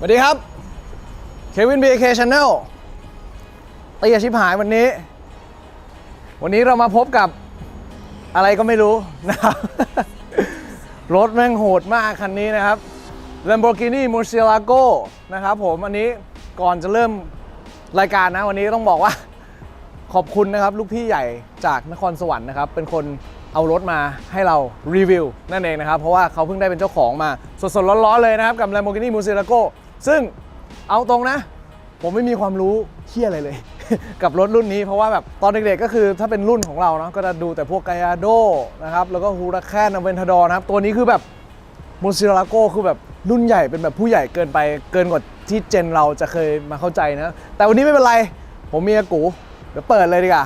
สวัสดีครับเควิน BK Channel เตียชิบหายวันนี้ วันนี้เรามาพบกับอะไรก็ไม่รู้นะครับ รถแม่งโหดมากคันนี้นะครับ Lamborghini Murcielago นะครับผมอันนี้ก่อนจะเริ่มรายการนะ วันนี้ต้องบอกว่า ขอบคุณนะครับ ลูกพี่ใหญ่จากนครสวรรค์นะครับ เป็นคนเอารถมาให้เรารีวิวนั่นเองนะครับ เพราะว่าเขาเพิ่งได้เป็นเจ้าของมาสดๆร้อนๆเลยนะครับ กับ Lamborghini Murcielago ซึ่งเอาตรงนะ ผมไม่มีความรู้เที่ยอะไรเลย กับรถรุ่นนี้เพราะว่าแบบตอนเด็กๆก็คือถ้าเป็นรุ่นของเราเนาะก็จะดูแต่พวก g ก a โดนะครับแล้วก็ฮูราแคนอเวนทาดอนะครับ ตัวนี้คือแบบมูซิลาโกคือแบบรุ่นใหญ่เป็นแบบผู้ใหญ่เกินไปเกินกว่าที่เจนเราจะเคยมาเข้าใจนะ แต่วันนี้ไม่เป็นไร ผมมีอากูเดี๋ยวเปิดเลยดีกว่า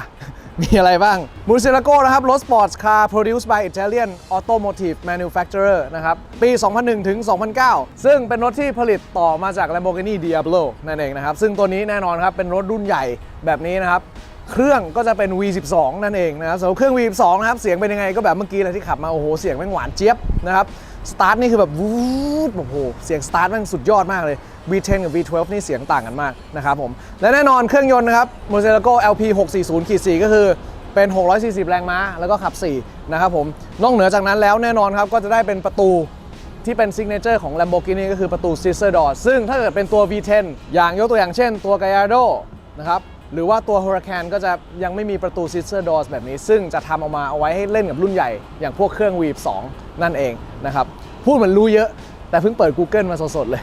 มีอะไรบ้างมูเซลาโกนะครับรถสปอร์ตคาร์ produced by Italian Automotive Manufacturer นะครับ ปี 2001 ถึง 2009 ซึ่งเป็นรถที่ผลิตต่อมาจาก Lamborghini Diablo นั่นเองนะครับ ซึ่งตัวนี้แน่นอนครับ เป็นรถรุ่นใหญ่แบบนี้นะครับ เครื่องก็จะเป็น V12 นั่นเองนะครับสำหรับเครื่อง V12 นะครับ เสียงเป็นยังไงก็แบบเมื่อกี้เลยที่ขับมา โอ้โห เสียงแม่งหวานเจี๊ยบนะครับสตาร์ทนี่คือแบบวูดโอ้โห เสียงสตาร์ทแม่งสุดยอดมากเลย V10 กับ V12 นี่เสียงต่างกันมากนะครับผม และแน่นอนเครื่องยนต์นะครับ m o r c e l a g o LP 640 4 ก็คือเป็น 640 แรงม้า แล้วก็ขับ 4 นะครับผม นอกเหนือจากนั้นแล้วแน่นอนครับ ก็จะได้เป็นประตูที่เป็นซิกเนเจอร์ของ Lamborghini ก็คือประตู Scissor Door ซึ่งถ้าเกิดเป็นตัว V10 อย่างยกตัวอย่างเช่น ตัว Gallardo นะครับหรือว่าตัว Huracan ก็จะยังไม่มีประตู Scissor Doors แบบนี้ ซึ่งจะทำออกมาเอาไว้ให้เล่นกับรุ่นใหญ่ อย่างพวกเครื่อง V2 นั่นเองนะครับพูดเหมือนรู้เยอะ แต่เพิ่งเปิด Google มาสดๆเลย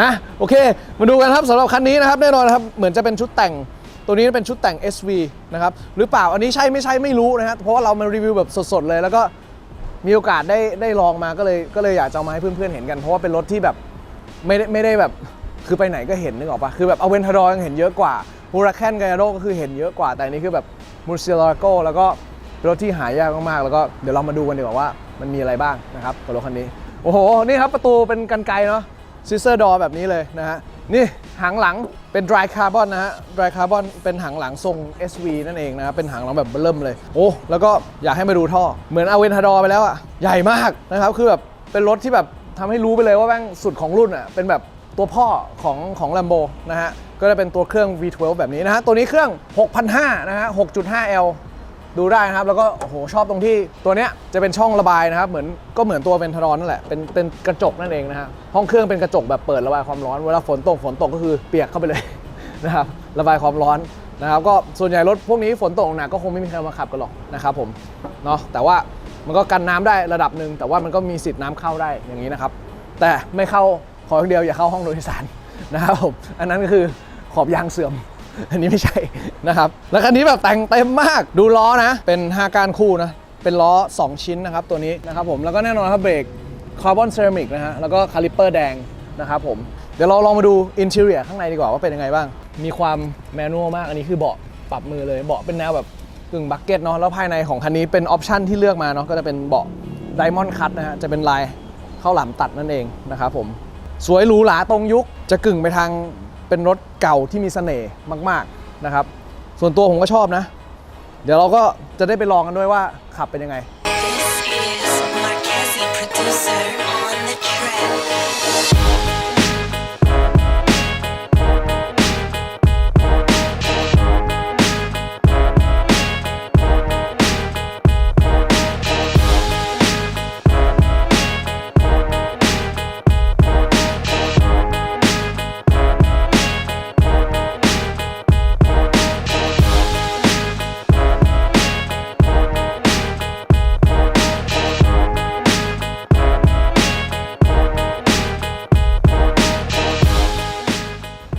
นะ โอเค มาดูกันครับสำหรับคันนี้นะครับ แน่นอนนครับ เหมือนจะเป็นชุดแต่งตัวนี้เป็นชุดแต่ง SV นะครับ หรือเปล่าอันนี้ใช่ไม่ใช่ไม่รู้นะครับเพราะว่าเรามารีวิวแบบสดๆเลย แล้วก็มีโอกาสได้ได้ลองมาก็เลยก็เลยอยากจะมาให้เพื่อนๆเห็นกันเพราะว่าเป็นรถที่แบบไม่ได้ไม่ได้แบบคือไปไหนก็เห็นนึกออกปะคือแบบเอาเวนทาดอยังเห็นเยอะกว่าฮูราแคนไกโรก็คือเห็นเยอะกว่าแต่อันนี้คือแบบมูร์เซลาโกแล้วก็รถที่หายากมากๆแล้วก็เดี๋ยวเรามาดูกันดีกว่าว่ามันมีอะไรบ้างนะครับกับรถคันนี้ โอ้โห นี่ครับประตูเป็นกันไกเนาะซิสเซอร์ดอแบบนี้เลยนะฮะ นี่หางหลังเป็น dry carbon นะฮะ dry carbon เป็นหางหลังทรง SV นั่นเองนะครับเป็นหางหลังแบบเริ่มเลย โอ้ แล้วก็อยากให้มาดูท่อ เหมือนเอาเวนทาดอไปแล้วอะใหญ่มากนะครับ คือแบบเป็นรถที่แบบทำให้รู้ไปเลยว่าแม่งสุดของรุ่นอะเป็นแบบตัวพ่อของของ Lambo นะฮะ ก็จะเป็นตัวเครื่อง V12 แบบนี้นะฮะ ตัวนี้เครื่อง 6,500 นะฮะ 6.5L ดูได้นะครับ แล้วก็โอ้โหชอบตรงที่ตัวเนี้ยจะเป็นช่องระบายนะครับ เหมือนก็เหมือนตัวเวนทรอนนั่นแหละเป็นเป็นกระจกนั่นเองนะฮะห้องเครื่องเป็นกระจกแบบเปิดระบายความร้อนเวลาฝนตกฝนตกก็คือเปียกเข้าไปเลยนะครับระบายความร้อนนะครับก็ส่วนใหญ่รถพวกนี้ฝนตกหนักก็คงไม่มีใครมาขับกันหรอกนะครับผมเนาะแต่ว่ามันก็กันน้ำได้ระดับหนึ่งแต่ว่ามันก็มีสิทธิ์น้ำเข้าได้อย่างนี้นะครับ แต่ไม่เข้าขออย่างเดียวอย่าเข้าห้องโดยสารนะครับผมอันนั้นก็คือขอบยางเสื่อม อันนี้ไม่ใช่นะครับ แล้วคันนี้แบบแต่งเต็มมาก ดูล้อนะ เป็น5ก้านคู่นะ เป็นล้อ 2 ชิ้นนะครับตัวนี้นะครับผม แล้วก็แน่นอนครับเบรกคาร์บอนเซรามิกนะฮะ แล้วก็คาลิปเปอร์แดงนะครับผม เดี๋ยวเราลองมาดูอินเท i รียข้างในดีกว่าว่าเป็นยังไงบ้าง มีความแมนนวลมาก อันนี้คือเบาะปรับมือเลย เบาะเป็นแนวแบบกึ่งบักเก็ตเนาะ แล้วภายในของคันนี้เป็นออปชันที่เลือกมาเนาะ ก็จะเป็นเบาะไดมอนด์คัตนะฮะ จะเป็นลายข้าวหลามตัดนั่นเองนะครับผม สวยหรูหราตรงยุค จะกึ่งไปทาง เป็นรถเก่าที่มีเสน่ห์มากๆนะครับ ส่วนตัวผมก็ชอบนะ เดี๋ยวเราก็จะได้ไปลองกันด้วยว่าขับเป็นยังไง This is Marquesi producer on the track.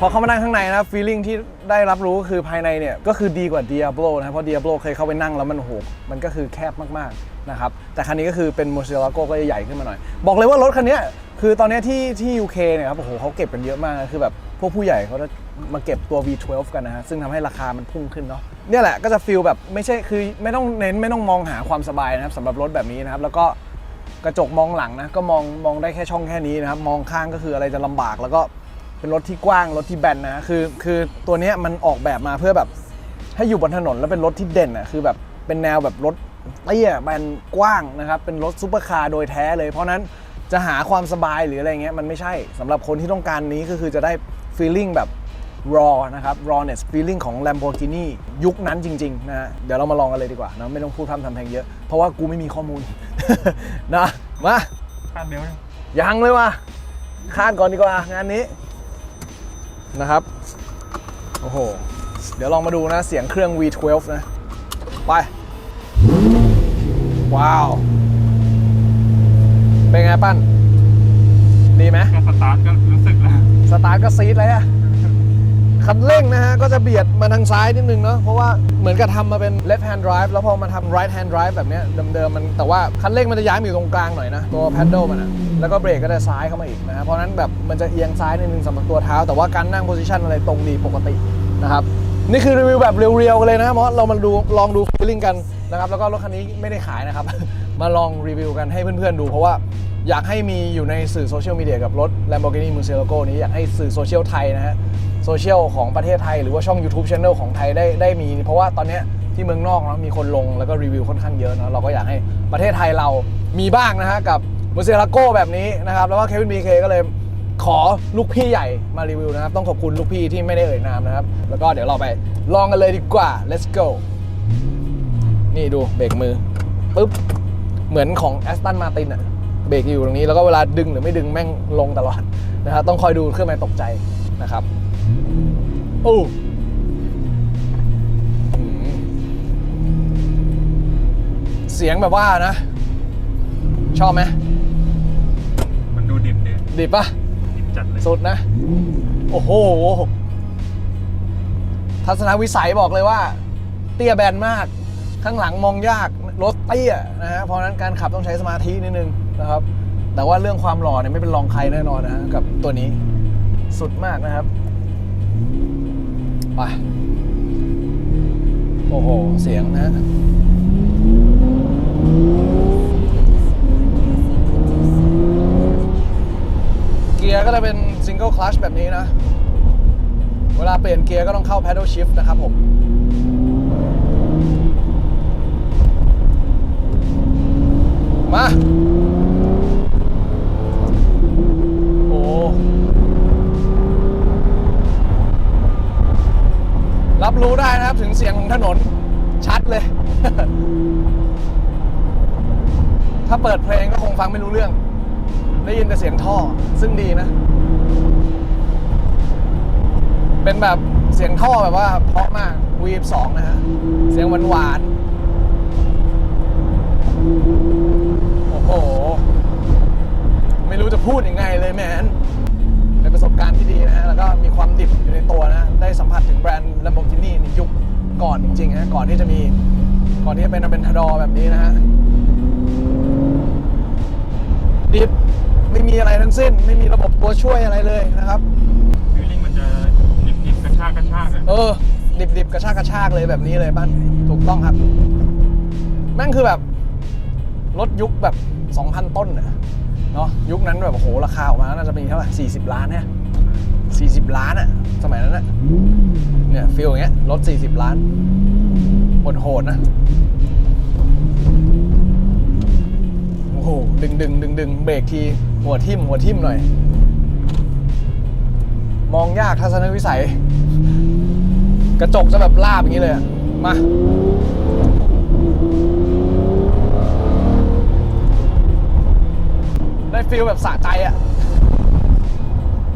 อเข้ามานั่งข้างในนะฟีลลิ่งที่ได้รับรู้ก็คือภายในเนี่ยก็คือดีกว่า Diablo นะเพราะ Diablo เคยเข้าไปนั่งแล้วมันโอ้โหมันก็คือแคบมากๆนะครับแต่คันนี้ก็คือเป็น m u r c i e l a g o ก็จะใหญ่ขึ้นมาหน่อย บอกเลยว่ารถคันเนี้ยคือตอนเนี้ยที่ที่ UK เนี่ยครับโอ้โหเขาเก็บกันเยอะมากนะคือแบบพวกผู้ใหญ่เขาจะมาเก็บตัว V12 กันนะฮะซึ่งทำให้ราคามันพุ่งขึ้นเนาะเนี่ยแหละก็จะฟีลแบบไม่ใช่คือไม่ต้องเน้นไม่ต้องมองหาความสบายนะครับสำหรับรถแบบนี้นะครับแล้วก็กระจกมองหลังนะก็มองมองได้แค่ช่องแค่นี้นะครับมองข้างก็คืออะไรจะลำบากแล้วก็ เป็นรถที่กว้างรถที่แบนนะคือคือตัวเนี้ยมันออกแบบมาเพื่อแบบให้อยู่บนถนนแล้วเป็นรถที่เด่นอะคือแบบเป็นแนวแบบรถเตี้ยแบนกว้างนะครับเป็นรถซูเปอร์คาร์โดยแท้เลยเพราะฉะนั้นจะหาความสบายหรืออะไรเงี้ยมันไม่ใช่สำหรับคนที่ต้องการนี้ก็คือจะได้ feeling แบบ raw นะครับ rawness feeling ของ Lamborghini ยุคนั้นจริงๆนะฮะเดี๋ยวเรามาลองกันเลยดีกว่านะไม่ต้องพูดพร่ำทำเพลงเยอะ เพราะว่ากูไม่มีข้อมูล นะ มาคาดเบลต์ยังเลยว่ะคาดก่อนดีกว่างานนี้ นะครับ โอ้โห เดี๋ยวลองมาดูนะเสียงเครื่อง V12 นะ ไป ว้าว เป็นไงปั้น ดีไหมก็สตาร์ทก็รู้สึกแล้ว สตาร์ทก็ซีดเลยอะ คันเร่งนะฮะ ก็จะเบียดมาทางซ้ายนิดนึงเนาะเพราะว่าเหมือนกับทำมาเป็น left hand drive แล้วพอมาทำ right hand drive แบบเนี้ยเดิมๆมันแต่ว่าคันเร่งมันจะย้ายมาอยู่ตรงกลางหน่อยนะ ตัว paddle มันอะแล้วก็เบรกก็จะซ้ายเข้ามาอีกนะฮะเพราะนั้นแบบมันจะเอียงซ้ายนิดนึงสำหรับตัวเท้า แต่ว่าการนั่ง position อะไรตรงดีปกตินะครับนี่คือรีวิวแบบเรียวๆกันเลยนะมอสเรามาดูลองดูฟีลลิ่งกัน นะครับแล้วก็รถคันนี้ไม่ได้ขายนะครับ มาลองรีวิวกันให้เพื่อนๆดู เพราะว่าอยากให้มีอยู่ในสื่อโซเชียลมีเดียกับรถ Lamborghini Murcielago นี้อยากให้สื่อโซเชียลไทยนะฮะโซเชียลของประเทศไทย หรือว่าช่อง YouTube Channel ของไทยได้ได้มี เพราะว่าตอนนี้ที่เมืองนอกนะมีคนลงแล้วก็รีวิวค่อนข้างเยอะนะเราก็อยากให้ประเทศไทยเรามีบ้างนะฮะกับ Murcielago แบบนี้นะครับ แล้วก็ Kevin BK ก็เลยขอลูกพี่ใหญ่มารีวิวนะครับ ต้องขอบคุณลูกพี่ที่ไม่ได้เอ่ยนามนะครับ แล้วก็เดี๋ยวเราไปลองกันเลยดีกว่า let's go นี่ดูเบรกมือปุ๊บเหมือนของ Aston Martin อะเบรกอยู่ตรงนี้แล้วก็เวลาดึงหรือไม่ดึงแม่งลงตลอดนะครับต้องคอยดูเครื่องหมายตกใจนะครับโอ้อืมเสียงแบบว่านะ ชอบไหมมันดูดิบเดียดีปะดิบจัดเลยสุดนะ โอ้โห ทัศนวิสัยบอกเลยว่า เตี้ยแบนมาก ข้างหลังมองยากรถเตี้ยนะฮะเพราะนั้นการขับต้องใช้สมาธินิดนึงนะครับ แต่ว่าเรื่องความหล่อเนี่ยไม่เป็นรองใครแน่นอนนะฮะกับตัวนี้สุดมากนะครับไปโอ้โห เสียงนะเกียร์ก็จะเป็นซิงเกิลคลัชแบบนี้นะ เวลาเปลี่ยนเกียร์ก็ต้องเข้า paddle shift นะครับผมาเปิดเพลงก็คงฟังไม่รู้เรื่อง ได้ยินแต่เสียงท่อซึ่งดีนะ เป็นแบบเสียงท่อแบบว่าเพราะมาก V2 นะฮะ เสียงหวานหวานโอ้โห ไม่รู้จะพูดยังไงเลยแมนเป็นประสบการณ์ที่ดีนะฮะ แล้วก็มีความดิบอยู่ในตัวนะ ได้สัมผัสถึงแบรนด์ Lamborghini ในยุคก่อนจริงๆฮะ ก่อนที่จะมี ก่อนที่จะเป็นเป็นทดอแบบนี้นะฮะ ดิฟไม่มีอะไรทั้งสิ้น ไม่มีระบบตัวช่วยอะไรเลยนะครับฟิลลิ่งมันจะดิบดิบกระชากกระชากอะเออ ดิบดิบกระชากกระชากเลยแบบนี้เลยบ้านถูกต้องครับ แม่งคือแบบ รถยุคแบบ 2,000 ต้นน่ะเนาะยุคนั้นแบบโอ้โหราคาออกมาน่าจะมีเท่าไหร่40 ล้านเนี่ย40 ล้านอะสมัยนั้นอะเนี่ยฟีลอย่างเงี้ยรถ 40 ล้านโหดๆนะ หดึงดึงดึงดึงเบรกทีหัวทิ่มหัวทิ่มหน่อย มองยากทัศนวิสัย กระจกจะแบบลาบอย่างนี้เลยอะมาได้ฟีลแบบสะใจอะ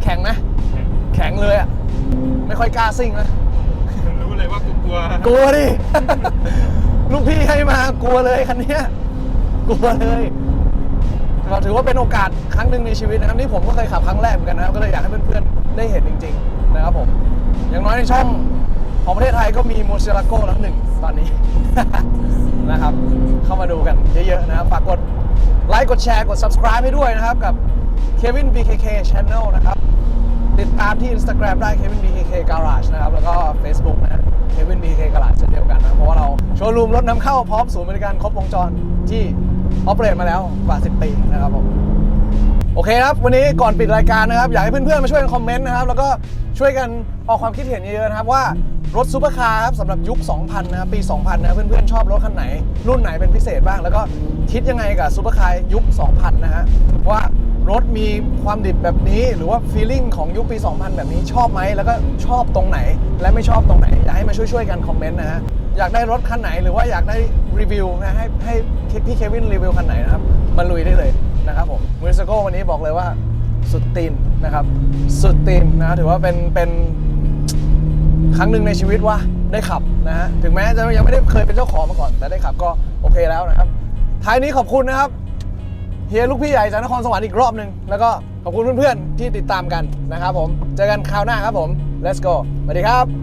แข็งนะแข็งเลยอะไม่ค่อยกล้าซิ่งนะรู้เลยว่ากูกลัวกลัวดิลูกพี่ให้มากลัวเลยคันเนี้ยกลัวเลย เราถือว่าเป็นโอกาสครั้งหนึ่งในชีวิตนะครับนี่ผมก็เคยขับครั้งแรกเหมือนกันนะครับก็เลยอยากให้เพื่อนๆได้เห็นจริง ๆ นะครับผมอย่างน้อยในช่องของประเทศไทยก็มีโมเซลาโก้แล้วหนึ่งตอนนี้ นะครับ เข้ามาดูกันเยอะๆนะครับฝากกดไลค์กดแชร์กด subscribe ให้ด้วยนะครับกับ Kevin BKK Channel นะครับ ติดตามที่ Instagram ได้ Kevin BKK Garage นะครับ แล้วก็ Facebook นะ Kevin BKK Garage เช่นเดียวกันนะ เพราะว่าเราโชว์รูมรถนำเข้าพร้อมศูนย์บริการครบวงจรที่ ออเปเรตมาแล้วกว่า 10 ปีนะครับผมโอเคครับ วันนี้ก่อนปิดรายการนะครับ อยากให้เพื่อนๆมาช่วยกันคอมเมนต์นะครับ แล้วก็ช่วยกันออกความคิดเห็นเยอะๆนะครับว่ารถซูเปอร์คาร์ครับสำหรับยุค 2000 นะครับปี 2000 นะเพื่อนๆ ชอบรถคันไหน รุ่นไหนเป็นพิเศษบ้าง แล้วก็คิดยังไงกับซูเปอร์คาร์ยุค 2000 นะฮะว่ารถมีความดิบแบบนี้หรือว่า feeling ของยุคปี 2000 แบบนี้ชอบไหมแล้วก็ชอบตรงไหน และไม่ชอบตรงไหนอยากให้มาช่วยๆกันคอมเมนต์นะฮะอยากได้รถคันไหนหรือว่าอยากได้รีวิวนะให้ให้พี่เควินรีวิวคันไหนนะครับมาลุยได้เลยนะครับผมมูริสโกวันนี้บอกเลยว่าสุดตีนนะครับ สุดตีนนะถือว่าเป็นเป็นครั้งหนึ่งในชีวิตว่าได้ขับนะฮะถึงแม้จะยังไม่ได้เคยเป็นเจ้าของมาก่อน แต่ได้ขับก็โอเคแล้วนะครับ ท้ายนี้ขอบคุณนะครับเฮียลูกพี่ใหญ่จากนครสวรรค์อีกรอบหนึ่งแล้วก็ขอบคุณเพื่อนๆที่ติดตามกันนะครับผม เจอกันคราวหน้าครับผม let's go สวัสดีครับ